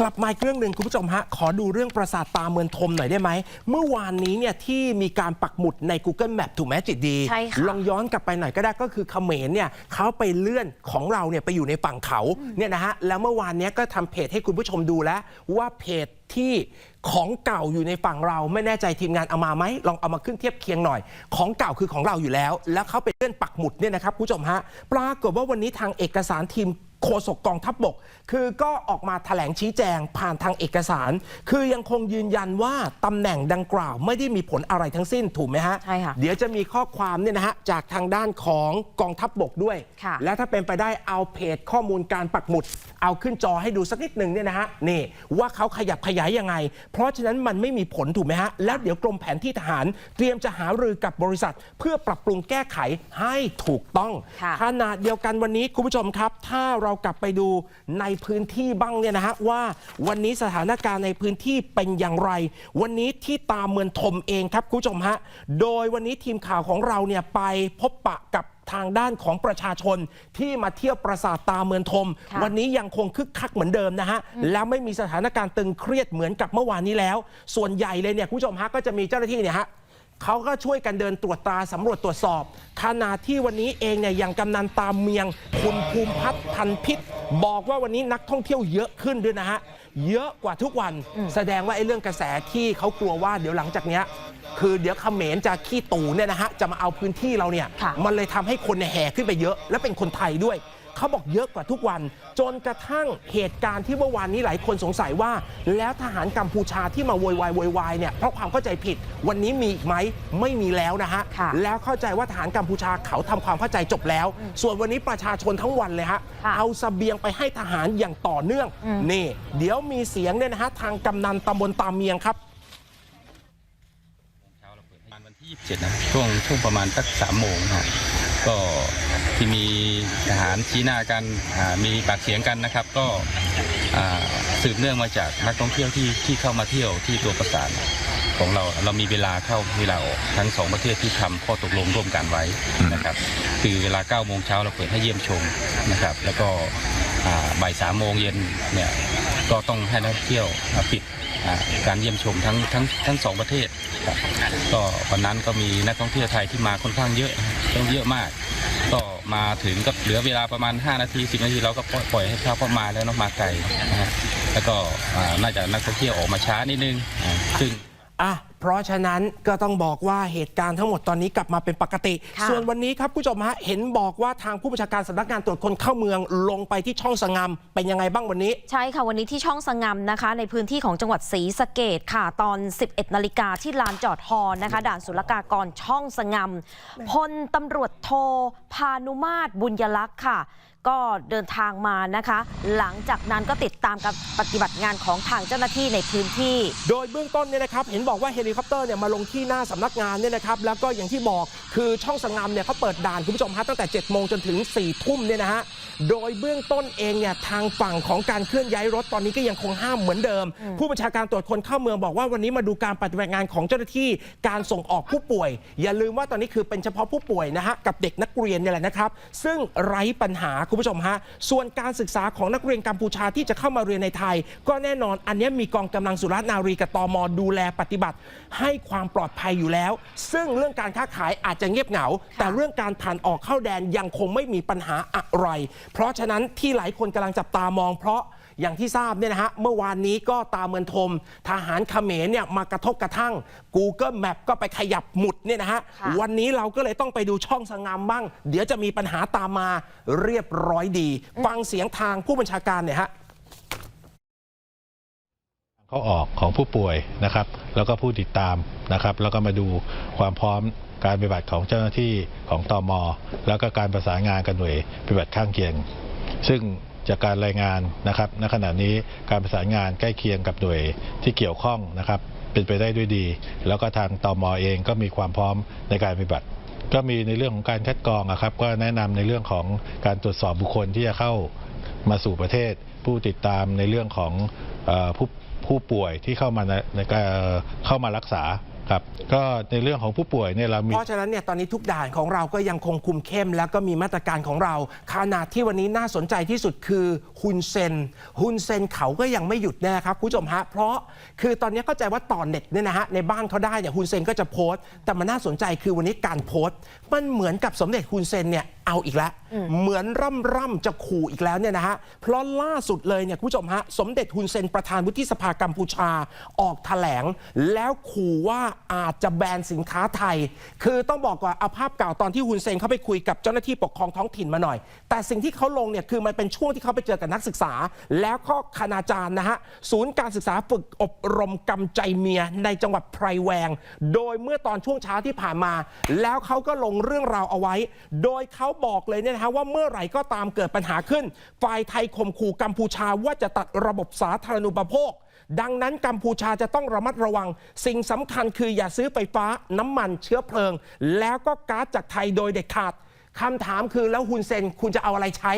กลับมาอีกเรื่องหนึ่งคุณผู้ชมฮะ ขอดูเรื่องปราสาทตาเมืองทมหน่อยได้ไหม เมื่อวานนี้เนี่ยที่มีการปักหมุดใน Google Map ถูกไหมจิตดี ใช่ค่ะ ลองย้อนกลับไปหน่อยก็ได้ก็คือเขมรเนี่ยเขาไปเลื่อนของเราเนี่ยไปอยู่ในฝั่งเขาเนี่ยนะฮะแล้วเมื่อวานเนี้ยก็ทำเพจให้คุณผู้ชมดูแล้ว ว่าเพจที่ของเก่าอยู่ในฝั่งเราไม่แน่ใจทีมงานเอามาไหมลองเอามาขึ้นเทียบเคียงหน่อย ของเก่าคือของเราอยู่แล้ว แล้วเขาไปเลื่อนปักหมุดเนี่ยนะครับคุณผู้ชมฮะปรากฏว่าวันนี้ทางเอกสารทีม โฆษกกองทัพบบก คือก็ออกมาแถลงชี้แจงผ่านทางเอกสาร คือยังคงยืนยันว่าตำแหน่งดังกล่าวไม่ได้มีผลอะไรทั้งสิ้นถูกไหมฮะใช่ค่ะเดี๋ยวจะมีข้อความเนี่ยนะฮะจากทางด้านของกองทัพบบกด้วยค่ะและถ้าเป็นไปได้เอาเพจข้อมูลการปักหมุด เอาขึ้นจอให้ดูสักนิดหนึ่งเนี่ยนะฮะนี่ว่าเขาขยับขยายยังไง เพราะฉะนั้นมันไม่มีผลถูกไหมฮะแล้วเดี๋ยวกรมแผนที่ทหาร เตรียมจะหารือกับบริษัท เพื่อปรับปรุงแก้ไขให้ถูกต้องค่ะขณะเดียวกันวันนี้คุณผู้ชมครับ ถ้าเรากลับไปดูในพื้นที่บ้างเนี่ยนะฮะว่าวันนี้สถานการณ์ในพื้นที่เป็นอย่างไร วันนี้ที่ตามเมืองทมเองครับคุณผู้ชมฮะโดยวันนี้ทีมข่าวของเราเนี่ยไปพบปะกับทางด้านของประชาชนที่มาเที่ยวปราสาทตาเมืองทมค่ะวันนี้ยังคงคึกคักเหมือนเดิมนะฮะ แล้วไม่มีสถานการณ์ตึงเครียดเหมือนกับเมื่อวานนี้แล้ว ส่วนใหญ่เลยเนี่ยคุณผู้ชมฮะก็จะมีเจ้าหน้าที่เนี่ยฮะ เขาก็ช่วยกันเดินตรวจตราสำรวจตรวจสอบขณะที่วันนี้เองเนี่ยอย่างกำนันตามเมียง คุณภูมิพัฒน์พันพิษบอกว่าวันนี้นักท่องเที่ยวเยอะขึ้นด้วยนะฮะเยอะกว่าทุกวันแสดงว่าไอ้เรื่องกระแสที่เขากลัวว่าเดี๋ยวหลังจากเนี้ยคือเดี๋ยวเขมรจะขี้ตู่เนี่ยนะฮะจะมาเอาพื้นที่เราเนี่ยค่ะมันเลยทำให้คนเนี่ยแห่ขึ้นไปเยอะ และเป็นคนไทยด้วย เขาบอกเยอะกว่าทุกวัน จนกระทั่งเหตุการณ์ที่เมื่อวานนี้หลายคนสงสัยว่า แล้วทหารกัมพูชาที่มาโวยวายโวยวายเนี่ยเพราะความเข้าใจผิด วันนี้มีอีกไหมไม่มีแล้วนะฮะค่ะแล้วเข้าใจว่าทหารกัมพูชาเขาทำความเข้าใจจบแล้ว ส่วนวันนี้ประชาชนทั้งวันเลยฮะค่ะเอาเสบียงไปให้ทหารอย่างต่อเนื่องอืม นี่ เดี๋ยวมีเสียงเนี่ยนะฮะทางกำนันตำบลตามเมียงครับ เช้าเราเปิดให้วันที่ 27 นะ ช่วงช่วงประมาณสักสามโมงนะฮะ ก็ที่มีทหารชี้หน้ากันมีปากเสียงกันนะครับ ก็สืบเนื่องมาจากนักท่องเที่ยวที่ที่เข้ามาเที่ยวที่ตัวประสานของเราเรามีเวลาเข้าเวลาออกทั้งสองประเทศที่ทำข้อตกลงร่วมกันไว้นะครับ คือเวลา9โมงเช้าเราเปิดให้เยี่ยมชมนะครับ แล้วก็บ่ายสามโมงเย็นเนี่ยก็ต้องให้นักท่องเที่ยวปิด การเยี่ยมชมทั้งทั้งทั้งสองประเทศก็วันนั้นก็มีนักท่องเที่ยวไทยที่มาค่อนข้างเยอะต้องเยอะมาก ก็มาถึงก็เหลือเวลาประมาณ 5 นาที 10 นาทีเราก็ปล่อยให้เขาเข้ามาแล้วเนาะมาไกลนะฮะแล้วก็น่าจะนักท่องเที่ยวออกมาช้านิดนึงอ่าซึ่งอะ เพราะฉะนั้นก็ต้องบอกว่าเหตุการณ์ทั้งหมดตอนนี้กลับมาเป็นปกติ ค่ะส่วนวันนี้ครับผู้ชมฮะเห็นบอกว่าทางผู้บัญชาการสำนักงานตรวจคนเข้าเมืองลงไปที่ช่องสงามเป็นยังไงบ้างวันนี้ ใช่ค่ะ วันนี้ที่ช่องสงำนะคะ ในพื้นที่ของจังหวัดศรีสะเกดค่ะ ตอน 11 นาฬิกาที่ลานจอดฮอนะคะ ด่านศุลกากรช่องสงำพลตำรวจโทพานุมาตรบุญยลักษณ์ค่ะ ก็เดินทางมานะคะ หลังจากนั้นก็ติดตามการปฏิบัติงานของทางเจ้าหน้าที่ในพื้นที่ โดยเบื้องต้นเนี่ยนะครับเห็นบอกว่าเฮลิคอปเตอร์เนี่ยมาลงที่หน้าสำนักงานเนี่ยนะครับแล้วก็อย่างที่บอกคือช่องสงามเนี่ยเขาเปิดด่านคุณผู้ชมฮะตั้งแต่7โมงจนถึง4ทุ่มเนี่ยนะฮะโดยเบื้องต้นเองเนี่ยทางฝั่งของการเคลื่อนย้ายรถตอนนี้ก็ยังคงห้ามเหมือนเดิม ผู้บัญชาการตรวจคนเข้าเมืองบอกว่าวันนี้มาดูการปฏิบัติงานของเจ้าหน้าที่การส่งออกผู้ป่วย อย่าลืมว่าตอนนี้คือเป็นเฉพาะผู้ป่วยนะฮะกับเด็กนักเรียนเนี่ยแหละนะครับ ซึ่งไร้ปัญหาคุณผู้ชมฮะส่วนการศึกษาของนักเรียนกัมพูชาที่จะเข้ามาเรียนในไทย ก็แน่นอนอันนี้มีกองกำลังสุรนารีกับตมดูแลปฏิบัติ ให้ความปลอดภัยอยู่แล้ว ซึ่งเรื่องการค้าขายอาจจะเงียบเหงา แต่เรื่องการผ่านออกเข้าแดนยังคงไม่มีปัญหาอะไร เพราะฉะนั้นที่หลายคนกำลังจับตามองเพราะ อย่างที่ทราบเนี่ยนะฮะเมื่อวานนี้ก็ตามเมือนทม ทหารเขมรเนี่ยมากระทบกระทั่ง Google Map ก็ไปขยับหมุดเนี่ยนะฮะค่ะวันนี้เราก็เลยต้องไปดูช่องสงามบ้าง เดี๋ยวจะมีปัญหาตามมาเรียบร้อยดี ฟังเสียงทางผู้บัญชาการเนี่ยฮะเข้าออกของผู้ป่วยนะครับ แล้วก็ผู้ติดตามนะครับ แล้วก็มาดูความพร้อมการปฏิบัติของเจ้าหน้าที่ของตอมแล้วก็การประสานงานกับหน่วยปฏิบัติข้างเคียง ซึ่ง จากการรายงานนะครับณขณะนี้การประสานงานใกล้เคียงกับหน่วยที่เกี่ยวข้องนะครับเป็นไปได้ด้วยดี แล้วก็ทางตอมเองก็มีความพร้อมในการปฏิบัติก็มีในเรื่องของการคัดกรองครับ ก็แนะนำในเรื่องของการตรวจสอบบุคคลที่จะเข้ามาสู่ประเทศ ผู้ติดตามในเรื่องของผู้ผู้ป่วยที่เข้ามาในในการเข้ามารักษา ครับก็ในเรื่องของผู้ป่วยเนี่ยเรามี เพราะฉะนั้นเนี่ยตอนนี้ทุกด่านของเราก็ยังคงคุมเข้ม แล้วก็มีมาตรการของเราขนาดที่วันนี้น่าสนใจที่สุดคือฮุนเซนฮุนเซนเขาก็ยังไม่หยุดนะครับคุณผู้ชมฮะเพราะคือตอนนี้เข้าใจว่าต่อเน็ตเนี่ยนะฮะในบ้านเขาได้เนี่ยฮุนเซนก็จะโพสต์ แต่มันน่าสนใจคือวันนี้การโพสต์ มันเหมือนกับสมเด็จฮุนเซนเนี่ยเอาอีกแล้ว เหมือนร่ำร่ำจะขู่อีกแล้วเนี่ยนะฮะเพราะล่าสุดเลยเนี่ยคุณผู้ชมฮะสมเด็จฮุนเซนประธานวุฒิสภากัมพูชาออกแถลง แล้วขู่ว่าอาจจะแบนสินค้าไทย คือต้องบอกก่อนเอาภาพเก่าตอนที่ฮุนเซนเข้าไปคุยกับเจ้าหน้าที่ปกครองท้องถิ่นมาหน่อย แต่สิ่งที่เขาลงเนี่ยคือมันเป็นช่วงที่เขาไปเจอกับนักศึกษา แล้วก็คณาจารย์นะฮะศูนย์การศึกษาฝึกอบรมกำใจเมียในจังหวัดไพรแวง โดยเมื่อตอนช่วงเช้าที่ผ่านมา แล้วเขาก็ลงเรื่องราวเอาไว้ โดยเขาบอกเลยเนี่ยนะฮะว่าเมื่อไหร่ก็ตามเกิดปัญหาขึ้นฝ่ายไทยข่มขู่กัมพูชาว่าจะตัดระบบสาธารณูปโภค ดังนั้นกัมพูชาจะต้องระมัดระวัง สิ่งสำคัญคืออย่าซื้อไฟฟ้าน้ำมันเชื้อเพลิง แล้วก็ก๊าซจากไทยโดยเด็ดขาดคำถามคือแล้วฮุนเซนคุณจะเอาอะไรใช้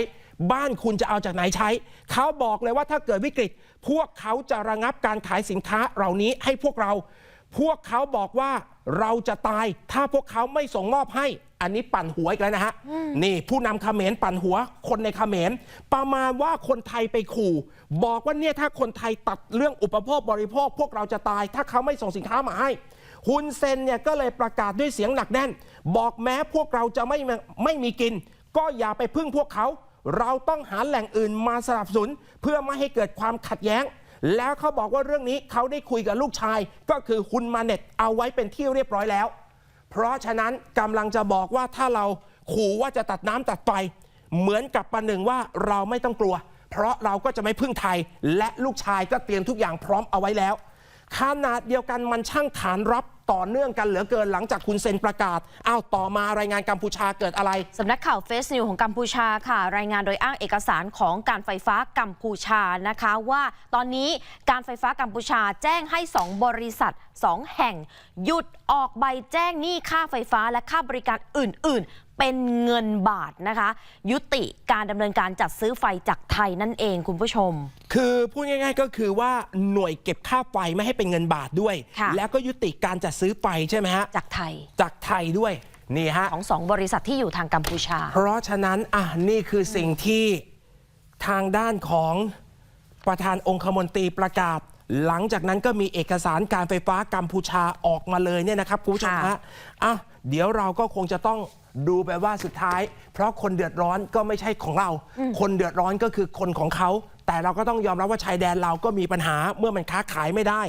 บ้านคุณจะเอาจากไหนใช้ เขาบอกเลยว่าถ้าเกิดวิกฤต พวกเขาจะระงับการขายสินค้าเหล่านี้ให้พวกเรา พวกเขาบอกว่าเราจะตายถ้าพวกเขาไม่ส่งมอบให้ อันนี้ปั่นหัวอีกแล้วนะฮะ นี่ผู้นำเขมรปั่นหัว คนในเขมรประมาณว่าคนไทยไปขู่ บอกว่าเนี่ยถ้าคนไทยตัดเรื่องอุปโภคบริโภค พวกเราจะตาย ถ้าเขาไม่ส่งสินค้ามาให้ฮุนเซนเนี่ยก็เลยประกาศด้วยเสียงหนักแน่น บอกแม้พวกเราจะไม่ไม่มีกิน ก็อย่าไปพึ่งพวกเขา เราต้องหาแหล่งอื่นมาสนับสนุนเพื่อไม่ให้เกิดความขัดแย้ง แล้วเขาบอกว่าเรื่องนี้เขาได้คุยกับลูกชาย ก็คือคุณมาเน็ตเอาไว้เป็นที่เรียบร้อยแล้ว เพราะฉะนั้นกำลังจะบอกว่าถ้าเราขู่ว่าจะตัดน้ำตัดไฟเหมือนกับประหนึ่งว่าเราไม่ต้องกลัว เพราะเราก็จะไม่พึ่งไทย และลูกชายก็เตรียมทุกอย่างพร้อมเอาไว้แล้ว ขนาดเดียวกันมันช่างขานรับต่อเนื่องกันเหลือเกินหลังจากคุณเซนประกาศอ้าวต่อมารายงานกัมพูชาเกิดอะไรสำนักข่าวเฟซนิวของกัมพูชาค่ะ รายงานโดยอ้างเอกสารของการไฟฟ้ากัมพูชานะคะ ว่าตอนนี้การไฟฟ้ากัมพูชาแจ้งให้ 2 บริษัท 2 แห่ง หยุดออกใบแจ้งหนี้ค่าไฟฟ้าและค่าบริการอื่น ๆ เป็นเงินบาทนะคะ ยุติการดำเนินการจัดซื้อไฟจากไทยนั่นเองคุณผู้ชม คือพูดง่าย ๆ ก็คือว่าหน่วยเก็บค่าไฟไม่ให้เป็นเงินบาทด้วย ค่ะ แล้วก็ยุติการจัดซื้อไฟใช่ไหมฮะ จากไทยจากไทยด้วยนี่ฮะ ของสองบริษัทที่อยู่ทางกัมพูชา เพราะฉะนั้นอะนี่คือสิ่งที่ทางด้านของประธานองคมนตรีประกาศ หลังจากนั้นก็มีเอกสารการไฟฟ้ากัมพูชาออกมาเลยเนี่ยนะครับคุณผู้ชมค่ะ ฮะอะเดี๋ยวเราก็คงจะต้อง ดูไปว่าสุดท้าย เพราะคนเดือดร้อนก็ไม่ใช่ของเรา คนเดือดร้อนก็คือคนของเขา แต่เราก็ต้องยอมรับว่าชายแดนเราก็มีปัญหาเมื่อมันค้าขายไม่ได้